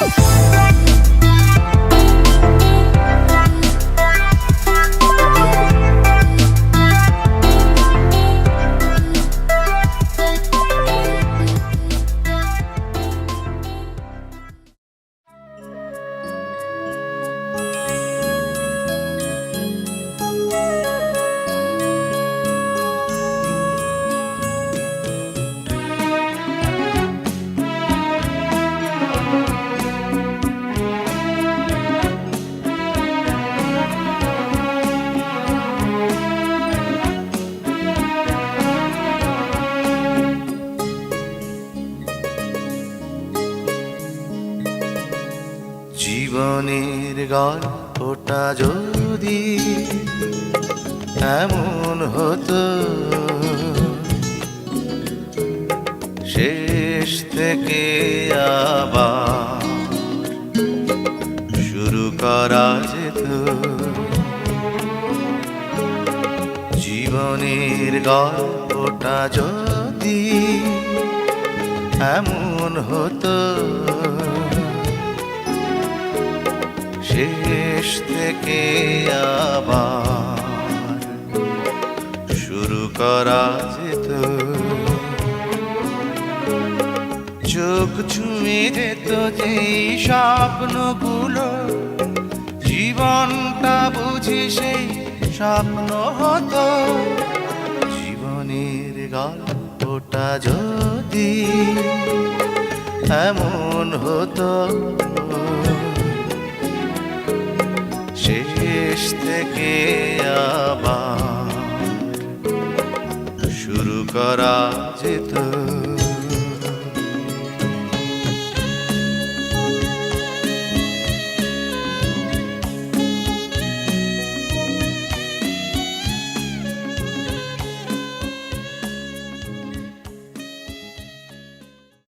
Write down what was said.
Bye. গল্পটা যদি এমন হতো, শেষ থেকে আবার শুরু করা যেত। জীবনের গল্পটা যদি এমন হতো শেষ থেকে আবার শুরু করা যেত। চোখ ছুঁয়ে যেত যেই স্বপ্নগুলো, জীবনটা বুঝি সেই স্বপ্ন হতো। জীবনের গল্পটা যদি এমন হতো শেষ থেকে আবার শুরু করা যেত।